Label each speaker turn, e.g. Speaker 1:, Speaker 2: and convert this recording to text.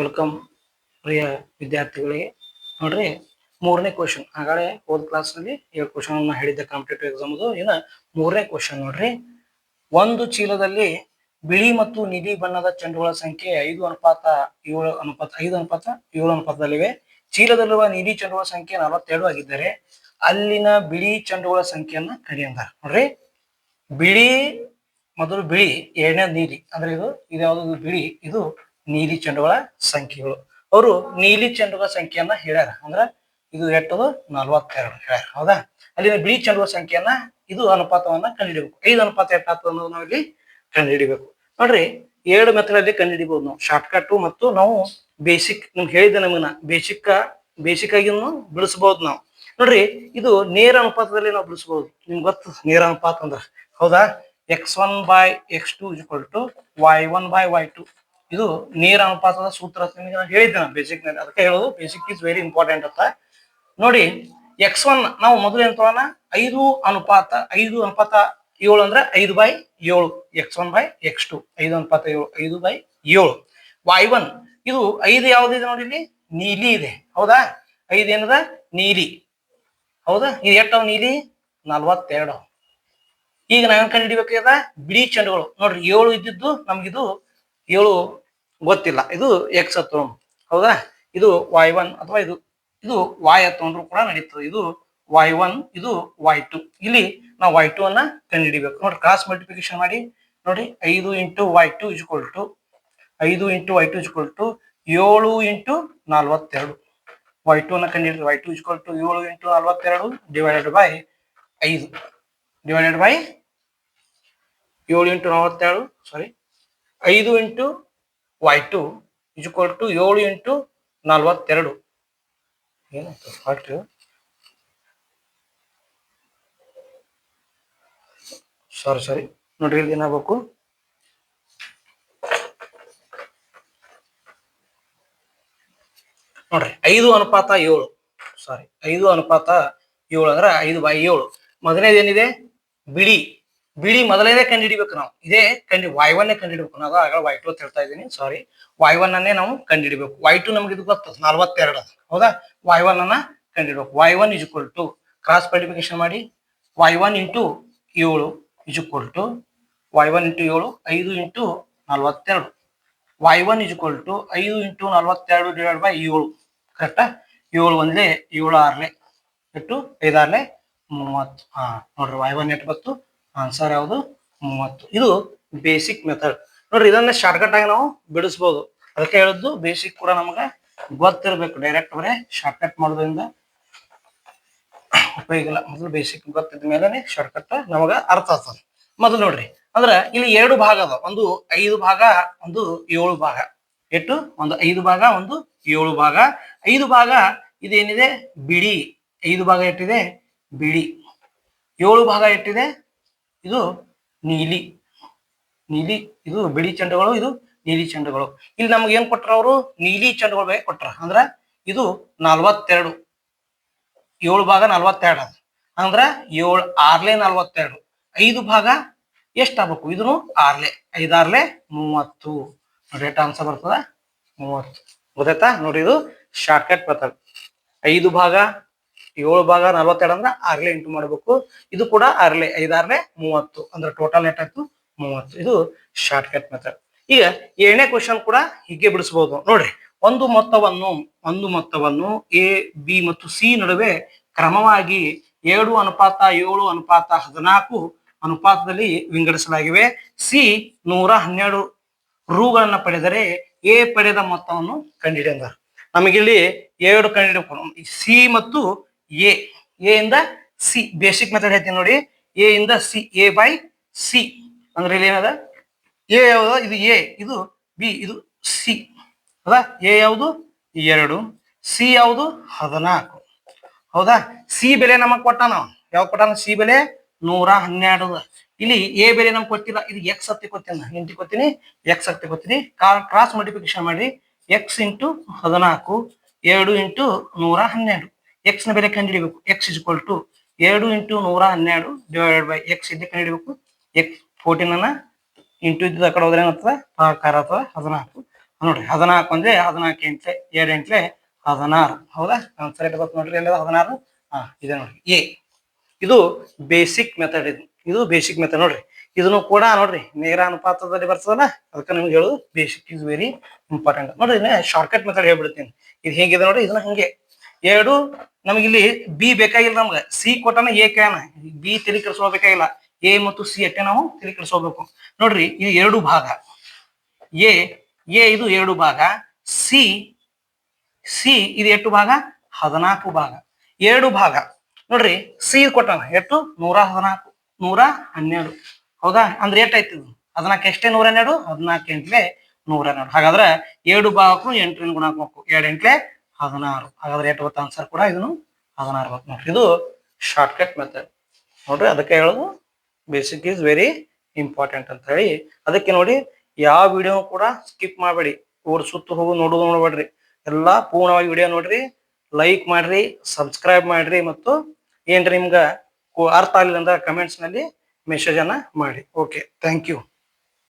Speaker 1: Welcome ಪ್ರಿಯ ವಿದ್ಯಾರ್ಥಿಗಳಿಗೆ. ನೋಡ್ರಿ, ಮೂರನೇ ಕ್ವಶನ್ ಆಗಾಳೆ ಹೋದ ಕ್ಲಾಸ್ನಲ್ಲಿ ಏಳು ಕ್ವಶನ್ ಹೇಳಿದ್ದೆ ಕಾಂಪಿಟೇಟಿವ್ ಎಕ್ಸಾಮ್ ಇನ್ನ ಮೂರನೇ ಕ್ವಶನ್ ನೋಡ್ರಿ. ಒಂದು ಚೀಲದಲ್ಲಿ ಬಿಳಿ ಮತ್ತು ನೀಲಿ ಬಣ್ಣದ ಚೆಂಡುಗಳ ಸಂಖ್ಯೆ ಐದು ಅನುಪಾತ, ಏಳು ಅನುಪಾತ, ಐದು ಅನುಪಾತ, ಏಳು ಅನುಪಾತದಲ್ಲಿವೆ. ಚೀಲದಲ್ಲಿರುವ ನಿಧಿ ಚೆಂಡುಗಳ ಸಂಖ್ಯೆ ನಲವತ್ತೆರಡು ಆಗಿದ್ದರೆ ಅಲ್ಲಿನ ಬಿಳಿ ಚೆಂಡುಗಳ ಸಂಖ್ಯೆಯನ್ನ ಕಡಿಯಂದ ನೋಡ್ರಿ, ಬಿಳಿ ಮೊದಲು ಬಿಳಿ ಎರಡನೇ ನೀಲಿ ಅಂದ್ರೆ ಇದು ಇದು ಯಾವುದೋ? ಬಿಳಿ, ಇದು ನೀಲಿ ಚೆಂಡುಗಳ ಸಂಖ್ಯೆಗಳು. ಅವರು ನೀಲಿ ಚೆಂಡುಗಳ ಸಂಖ್ಯೆಯನ್ನ ಹೇಳ್ಯಾರ. ಅಂದ್ರ ಇದು ಎಟ್ಟದು ನಲ್ವತ್ತೆರಡು ಹೇಳ್ಯಾರ. ಹೌದಾ? ಅಲ್ಲಿನ ಬಿಳಿ ಚೆಂಡುಗಳ ಸಂಖ್ಯೆಯನ್ನ ಇದು ಅನುಪಾತವನ್ನ ಕಂಡುಹಿಡಿಬೇಕು. ಐದು ಅನುಪಾತ ಎಷ್ಟಾಗ್ತದೆ ಅನ್ನೋದು ಇಲ್ಲಿ ಕಂಡುಹಿಡಿಬೇಕು. ನೋಡ್ರಿ, ಎರಡು ಮೆಥಡಲ್ಲಿ ಕಂಡುಹಿಡಿಬಹುದು ನಾವು. ಶಾರ್ಟ್ ಕಟ್ ಮತ್ತು ನಾವು ಬೇಸಿಕ್, ನಿಮ್ಗೆ ಹೇಳಿದ್ದೆ ನಮಗ ಬೇಸಿಕ್ ಬೇಸಿಕ್ ಆಗಿ ಬಿಡಿಸಬಹುದು ನಾವು. ನೋಡ್ರಿ, ಇದು ನೇರ ಅನುಪಾತದಲ್ಲಿ ನಾವು ಬಿಡಿಸಬಹುದು ನಿಮ್ಗೆ ಗೊತ್ತು, ನೇರ ಅನುಪಾತ ಅಂದ್ರೆ. ಹೌದಾ? X one by x two equal to y one by y two ಇದು ನೀರ ಅನುಪಾತದ ಸೂತ್ರ ನಿಮಗೆ ನಾನು ಹೇಳಿದ್ದೆ ನಾನು ಬೇಸಿಕ್ನಲ್ಲಿ. ಅದಕ್ಕೆ ಹೇಳೋದು ಬೇಸಿಕ್ ಇಸ್ ವೆರಿ ಇಂಪಾರ್ಟೆಂಟ್ ಅಂತ. ನೋಡಿ ಎಕ್ಸ್ ಒನ್ ನಾವು ಮೊದಲು ಏನ್ ತಗೋಣ? ಐದು ಅನುಪಾತ ಐದು ಅನುಪಾತ ಏಳು ಅಂದ್ರೆ ಐದು ಬೈ ಏಳು. X one by x two ಐದು ಅನುಪಾತ ಏಳು, ಐದು ಬೈ ಏಳು. ವೈ ಒನ್ ಇದು ಐದು ಯಾವ್ದಿದೆ ನೋಡಿ ಇಲ್ಲಿ? ನೀಲಿ ಇದೆ. ಹೌದಾ? ಐದು ಏನದ? ನೀಲಿ. ಹೌದಾ? ಇದು ಎಷ್ಟವ ನೀಲಿ? ನಲ್ವತ್ತೆರಡು ಈಗ ನಾವೇನ್ ಕಂಡು ಹಿಡಿಬೇಕಾಗ್ಯದ ಬಿಳಿ ಚೆಂಡುಗಳು. ನೋಡ್ರಿ, ಏಳು ಇದ್ದಿದ್ದು ನಮ್ಗಿದು ಏಳು ಗೊತ್ತಿಲ್ಲ. ಇದು ಎಕ್ಸ್ ಹತ್ತು ಹೌದಾ? ಇದು ವೈ ಒನ್ ಅಥವಾ ಇದು ಇದು ವಾಯ್ ಹತ್ತೊಂಡ್ರು ಕೂಡ ನಡೀತದೆ. ಇದು ವೈ ಒನ್ ಇದು ವೈ ಟು ಇಲ್ಲಿ ನಾವು ವೈ ಟು ಅನ್ನ ಕಂಡುಹಿಡಿಬೇಕು. ನೋಡಿ ಕ್ರಾಸ್ ಮಲ್ಟಿಪ್ಲಿಕೇಶನ್ ಮಾಡಿ. ನೋಡಿ, ಐದು into y two equal to ಐದು into y two equal to ಏಳು ಇಂಟು ನಲ್ವತ್ತೆರಡು. ವೈ ಟು ಅನ್ನ ಕಂಡುಹಿಡಿದ್ರೆ ವೈ ಟು ಇಜ್ಕೊಲ್ ಟು ಏಳು ಇಂಟು ನಲ್ವತ್ತೆರಡು ಡಿವೈಡೆಡ್ ಬೈ ಐದು. ಡಿವೈಡೆಡ್ ಬೈ ಏಳು ಇಂಟು ನಲವತ್ತೆರಡು ಸಾರಿ ಐದು into y two equal to ಏಳು ಇಂಟು ನಲ್ವತ್ತೆರಡು. ಏನಾಯ್ತು? ಫಾಲ್ಟ್ ಸಾರಿ ಸಾರಿ ನೋಡ್ರಿ ಇಲ್ಲಿ ಏನಾಗಬೇಕು ನೋಡ್ರಿ, ಐದು ಅನುಪಾತ ಏಳು. ಸಾರಿ ಐದು ಅನುಪಾತ ಏಳು ಅಂದ್ರೆ ಐದು ಬೈ ಏಳು. ಮೊದಲನೇದು ಏನಿದೆ ಬಿಳಿ. ಬಿಳಿ ಮೊದಲನೇ ಕಂಡು ಹಿಡಿಬೇಕು ನಾವು. ಇದೇ ಕಂಡು ವೈ ಒನ್ನೇ ಕಂಡು ಹಿಡಿಬೇಕು ನಾವು ಆಗ ವೈ ಟು ಅಂತ ಹೇಳ್ತಾ ಇದ್ದೀನಿ ಸಾರಿ ವೈ ಒನ್ ಅನ್ನೇ ನಾವು ಕಂಡು ಹಿಡಿಬೇಕು ವೈ ಟು ನಮ್ಗೆ ಇದು ಗೊತ್ತದ ನಲ್ವತ್ತೆರಡು ಹೌದಾ? ವೈ ಒನ್ ಅನ್ನ ಕಂಡು ಹಿಡಬೇಕು y one is equal to cross multiplication ಮಾಡಿ ವೈ ಒನ್ ಇಂಟು ಏಳು is equal to y one into ಏಳು, ಐದು ಇಂಟು ನಲ್ವತ್ತೆರಡು. ಒನ್ ಇಸ್ ಇಕ್ವಲ್ ಟು ಐದು ಇಂಟು ನಲ್ವತ್ತೆರಡು ಡಿವೈಡ್ ಬೈ ಏಳು. ಕರೆಕ್ಟಾ ಏಳು ಒಂದ್ಲೆ ಏಳು ಆರ್ಲೆ ಎಷ್ಟು? ಐದಾರ್ಲೆ ಮೂವತ್ತು, ಹಾ. ನೋಡ್ರಿ ವೈ ಒನ್ ಎಷ್ಟು ಬತ್ತು ಆನ್ಸರ್ ಯಾವುದು? ಮೂವತ್ತು. ಇದು ಬೇಸಿಕ್ ಮೆಥಡ್ ನೋಡ್ರಿ, ಇದನ್ನ ಶಾರ್ಟ್ಕಟ್ ಆಗಿ ನಾವು ಬಿಡಿಸ್ಬೋದು. ಅದಕ್ಕೆ ಹೇಳಿದ್ದು ಬೇಸಿಕ್ ಕೂಡ ನಮಗೆ ಗೊತ್ತಿರಬೇಕು ಡೈರೆಕ್ಟ್ ಬರೇ ಶಾರ್ಟ್ಕಟ್ ಮಾಡೋದ್ರಿಂದ. ಉಪಯೋಗ ಇಲ್ಲ. ಮೊದಲು ಬೇಸಿಕ್ ಗೊತ್ತಿದ ಮೇಲೆ ಶಾರ್ಟ್ಕಟ್ ನಮಗ ಅರ್ಥ ಆಗ್ತದೆ. ಮೊದಲು ನೋಡ್ರಿ, ಅಂದ್ರೆ ಇಲ್ಲಿ ಎರಡು ಭಾಗ ಅದ ಒಂದು ಐದು ಭಾಗ, ಒಂದು ಏಳು ಭಾಗ. ಎಷ್ಟು ಒಂದು ಐದು ಭಾಗ, ಒಂದು ಏಳು ಭಾಗ. ಐದು ಭಾಗ ಇದೇನಿದೆ? ಬಿಡಿ. ಐದು ಭಾಗ ಎಷ್ಟಿದೆ? ಬಿಡಿ. ಏಳು ಭಾಗ ಎಷ್ಟಿದೆ? ಇದು ನೀಲಿ. ನೀಲಿ, ಇದು ಬಿಳಿ ಚೆಂಡುಗಳು, ಇದು ನೀಲಿ ಚೆಂಡುಗಳು. ಇಲ್ಲಿ ನಮ್ಗೆ ಏನ್ ಕೊಟ್ರ ಅವರು? ನೀಲಿ ಚಂಡಗಳು ಬಗ್ಗೆ ಕೊಟ್ರ. ಅಂದ್ರ ಇದು ನಲ್ವತ್ತೆರಡು. ಏಳು ಭಾಗ ನಲ್ವತ್ತೆರಡು ಅದು. ಅಂದ್ರ ಏಳು ಆರ್ಲೆ ನಲ್ವತ್ತೆರಡು. ಐದು ಭಾಗ ಎಷ್ಟಾಗಬೇಕು? ಇದನ್ನು ಆರ್ಲೆ. ಐದಾರ್ಲೆ ಮೂವತ್ತು. ನೋಡಿ ಆನ್ಸರ್ ಬರ್ತದ? ಮೂವತ್ತು. ಗೊತ್ತಾಯ್ತಾ? ನೋಡಿ, ಇದು ಶಾರ್ಟ್ಕಟ್ ಬರ್ತದೆ ಐದು ಭಾಗ ಏಳು ಭಾಗ ನಲ್ವತ್ತೆರಡು ಅಂದ್ರೆ ಆರ್ಲೆ ಇಂಟು ಮಾಡಬೇಕು. ಇದು ಕೂಡ ಆರ್ಲೆ, ಐದಾರ್ಲೆ ಮೂವತ್ತು ಅಂದ್ರೆ ಟೋಟಲ್ ಎಷ್ಟಾಯ್ತು ಮೂವತ್ತು. ಇದು ಶಾರ್ಟ್ ಕಟ್ ಮೆಥಡ್ ಈಗ ಏಳನೇ ಕ್ವಶನ್ ಕೂಡ ಹೀಗೆ ಬಿಡಿಸಬಹುದು ನೋಡ್ರಿ, ಒಂದು ಮೊತ್ತವನ್ನು ಒಂದು ಮೊತ್ತವನ್ನು ಎ ಬಿ ಮತ್ತು ಸಿ ನಡುವೆ ಕ್ರಮವಾಗಿ ಏಳು ಅನುಪಾತ ಏಳು ಅನುಪಾತ, ಹದಿನಾಲ್ಕು ಅನುಪಾತದಲ್ಲಿ ವಿಂಗಡಿಸಲಾಗಿವೆ. ಸಿ ನೂರ ಹನ್ನೆರಡು ರೂಗಳನ್ನ ಪಡೆದರೆ ಎ ಪಡೆದ ಮೊತ್ತವನ್ನು ಕಂಡುಹಿಡಿಯಂಗ. ನಮಗಿಲ್ಲಿ ಎರಡು ಕಂಡುಹಿಡಬೇಕು ಸಿ ಮತ್ತು ಎ ಎ ಇಂದ ಸಿ ಬೇಸಿಕ್ ಮೆಥಡ್ ಹೇಳ್ತೀನಿ ನೋಡಿ. ಎ ಇಂದ ಸಿ, ಎ ಬೈ ಸಿ. ಅಂದ್ರೆ ಇಲ್ಲಿ ಏನದ? ಎ ಯಾವುದು? ಇದು ಎ, ಇದು ಬಿ, ಇದು ಸಿ. ಅದ ಎ ಯಾವುದು? ಎರಡು. ಸಿ ಯಾವುದು? ಹದಿನಾಲ್ಕು. ಹೌದಾ? ಸಿ ಬೆಲೆ ನಮಗ್ ಕೊಟ್ಟಾನ? ಯಾವ ಕೊಟ್ಟಾನ? ಸಿ ಬೆಲೆ ನೂರ ಹನ್ನೆರಡು. ಇಲ್ಲಿ ಎ ಬೆಲೆ ನಮ್ಗೆ ಕೊಟ್ಟಿಲ್ಲ. ಇದು ಎಕ್ಸ್ ಹತ್ತಿ ಕೊತ್ತೀನಿ ಎಂಟಿ ಕೊತ್ತೀನಿ ಎಕ್ಸ್ ಹತ್ತಿ ಕೊತ್ತೀನಿ ಕ್ರಾಸ್ ಮಲ್ಟಿಪ್ಲಿಕೇಶನ್ ಮಾಡಿ ಎಕ್ಸ್ ಇಂಟು ಹದಿನಾಲ್ಕು. ಎರಡು ಇಂಟು ನೂರ ಹನ್ನೆರಡು. ಎಕ್ಸ್ನ ಬೆಲೆ ಕಂಡುಹಿಡಿಬೇಕು. ಎಕ್ಸ್ ಇಸ್ ಟು ಎರಡು ಇಂಟು ನೂರ ಹನ್ನೆರಡು ಡಿವೈಡೆಡ್ ಬೈ ಎಕ್ಸ್ ಇಲ್ಲಿ ಕಂಡುಹಿಡಿಬೇಕು? ಎಕ್ಸ್ ಫೋರ್ಟೀನ್ ಅನ್ನ ಇಂಟು ಇದ್ದ ಕಡೆ ಹೋದ್ರೆ ಏನಾಗ್ತದೆ? ಸಹಕಾರ ಅಥವಾ ಹದಿನಾಲ್ಕು ನೋಡ್ರಿ ಹದಿನಾಲ್ಕು ಅಂದ್ರೆ ಹದಿನಾಲ್ಕು ಎಂಟ್ಲೆ, ಎರಡು ಎಂಟ್ಲೆ ಹದಿನಾರು. ಹೌದಾ? ಸರಿ ಗೊತ್ತು ನೋಡ್ರಿ, ಎಲ್ಲ ಹದಿನಾರು? ಹಾ, ಇದೆ ನೋಡ್ರಿ. ಎ ಇದು ಬೇಸಿಕ್ ಮೆಥಡ್ ಇದು. ಇದು ಬೇಸಿಕ್ ಮೆಥಡ್ ನೋಡ್ರಿ. ಇದನ್ನು ಕೂಡ ನೋಡ್ರಿ, ನೇರ ಅನುಪಾತದಲ್ಲಿ ಬರ್ತದಲ್ಲ? ಅದಕ್ಕೆ ನಿಮ್ಗೆ ಹೇಳೋದು ಬೇಸಿಕ್ ಇಸ್ ವೆರಿ ಇಂಪಾರ್ಟೆಂಟ್ ನೋಡ್ರಿ ಶಾರ್ಟ್ಕಟ್ ಮೆಥಡ್ ಹೇಳ್ಬಿಡ್ತೀನಿ. ಇದು ಹೇಗಿದೆ ನೋಡ್ರಿ, ಇದನ್ನ ಹಂಗೆ. ಎರಡು ನಮಗಿಲ್ಲಿ ಇಲ್ಲಿ ಬಿ ಬೇಕಾಗಿಲ್ಲ ನಮ್ಗೆ. ಸಿ ಕೊಟ್ಟನ ಎ ಕ್ಯಾನ ಬಿ ತಲೆ ಬೇಕಾಗಿಲ್ಲ. ಎ ಮತ್ತು ಸಿ ಅಟ್ಟೆ ನಾವು ತಲೆ ಕೆಡಿಸ್ಕೋಬೇಕು ನೋಡ್ರಿ, ಇದು ಎರಡು ಭಾಗ. ಎ ಎ ಇದು ಎರಡು ಭಾಗ. ಸಿ ಸಿ ಇದು ಎಷ್ಟು ಭಾಗ? ಹದಿನಾಲ್ಕು ಭಾಗ. ಎರಡು ಭಾಗ. ನೋಡ್ರಿ ಸಿ ಕೊಟ್ಟಾನ. ಎಷ್ಟು? ನೂರ ಹದಿನಾಲ್ಕು. ನೂರ ಹನ್ನೆರಡು. ಹೌದಾ? ಅಂದ್ರೆ ಎಷ್ಟಾಯ್ತು ಇದು? ಹದಿನಾಲ್ಕು ಎಷ್ಟೇ? ನೂರ ಹನ್ನೆರಡು. ಹದಿನಾಲ್ಕು ಎಂಟ್ಲೆ ನೂರ ಹನ್ನೆರಡು. ಹಾಗಾದ್ರೆ ಎರಡು ಭಾಗಕ್ಕೂ ಎಂಟರಿಂದ ಗುಣ ಹಾಕ್ಬೇಕು ಎರಡು ಎಂಟ್ಲೆ ಹದಿನಾರು, ಹಾಗಾದ್ರೆ ಎಷ್ಟು ಬರುತ್ತೆ ಆನ್ಸರ್ ಕೂಡ ಇದನ್ನು ಹದಿನಾರು ಬರುತ್ತೆ ನೋಡ್ರಿ ಇದು ಶಾರ್ಟ್ಕಟ್ ಮೆಥಡ್ ನೋಡ್ರಿ, ಅದಕ್ಕೆ ಹೇಳೋದು ಬೇಸಿಕ್ ಈಸ್ ವೆರಿ ಇಂಪಾರ್ಟೆಂಟ್ ಅಂತ ಹೇಳಿ. ಅದಕ್ಕೆ ನೋಡಿ, ಯಾವ ವಿಡಿಯೋ ಕೂಡ ಸ್ಕಿಪ್ ಮಾಡಬೇಡಿ. ಊರ್ ಸುತ್ತು ಹೋಗಿ ನೋಡೋದು ನೋಡಬೇಡ್ರಿ. ಎಲ್ಲಾ ಪೂರ್ಣವಾಗಿ ವಿಡಿಯೋ ನೋಡ್ರಿ ಲೈಕ್ ಮಾಡ್ರಿ ಸಬ್ಸ್ಕ್ರೈಬ್ ಮಾಡ್ರಿ ಮತ್ತು ಏನ್ರಿ ನಿಮ್ಗೆ ಅರ್ಥ ಆಗಲಿಲ್ಲ ಅಂದ್ರೆ ಕಮೆಂಟ್ಸ್ನಲ್ಲಿ ಮೆಸೇಜ್ ಅನ್ನ ಮಾಡಿ. Okay thank you